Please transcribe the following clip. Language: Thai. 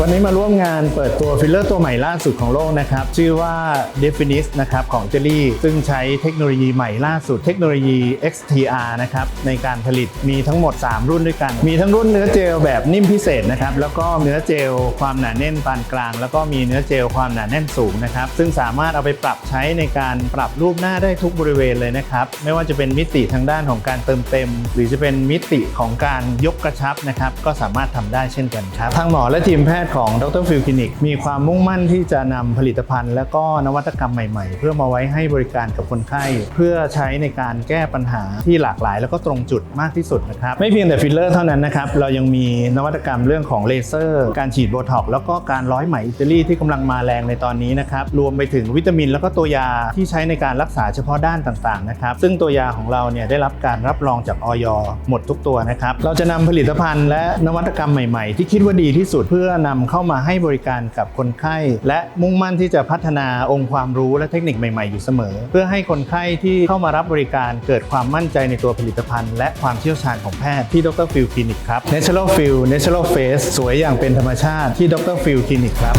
วันนี้มาร่วมงานเปิดตัวฟิลเลอร์ตัวใหม่ล่าสุดของโลกนะครับ ชื่อว่า Definis นะครับของเจลลี่ซึ่งใช้เทคโนโลยีใหม่ล่าสุดเทคโนโลยี XTR นะครับในการผลิตมีทั้งหมด 3 รุ่นด้วยกัน มีทั้งรุ่นเนื้อเจลแบบนิ่มพิเศษนะครับแล้วก็เนื้อเจลความหนาแน่นปานกลาง แล้วก็มีเนื้อเจลความหนาแน่นสูงนะครับซึ่งสามารถเอาไปปรับใช้ในการปรับรูปหน้าได้ทุกบริเวณเลยนะครับไม่ว่าจะเป็นมิติทางด้านของการเติมเต็ม หรือจะเป็นมิติของการยกกระชับนะครับก็สามารถทำได้เช่นกันครับทางหมอและทีมแพทย์ของดรฟิลคลินิกมีความมุ่งมั่นที่จะนำผลิตภัณฑ์ และก็นวัตกรรมใหม่ๆ เพื่อมาไว้ให้บริการกับคนไข้ เพื่อใช้ในการแก้ปัญหาที่หลากหลาย แล้วก็ตรงจุดมากที่สุดนะครับไม่เพียงแต่ฟิลเลอร์เท่านั้นนะครับเรายังมีนวัตกรรมเรื่องของเลเซอร์ การฉีดโบท็อกแล้วก็การร้อยไหมอิตาลีที่กำลังมาแรงในตอนนี้นะครับรวมไปถึงวิตามิน แล้วก็ตัวยาที่ใช้ในการรักษาเฉพาะด้านต่างๆนะครับซึ่งตัวยาของเราเนี่ยได้รับการรับรองจากออยหมดทุกตัวนะครับเราจะนำผลิตภัณฑ์และนวัตกรรมใหม่ๆ ที่คิดว่าดีที่สุดเพื่อนำเข้ามาให้บริการกับคนไข้ และมุ่งมั่นที่จะพัฒนาองค์ความรู้และเทคนิคใหม่ๆ อยู่เสมอ เพื่อให้คนไข้ที่เข้ามารับบริการเกิดความมั่นใจในตัวผลิตภัณฑ์ และความเชี่ยวชาญของแพทย์ที่ดรฟิลคลินิกครับ Natural Feel Natural Face สวยอย่างเป็นธรรมชาติที่ดรฟิลคลินิกครับ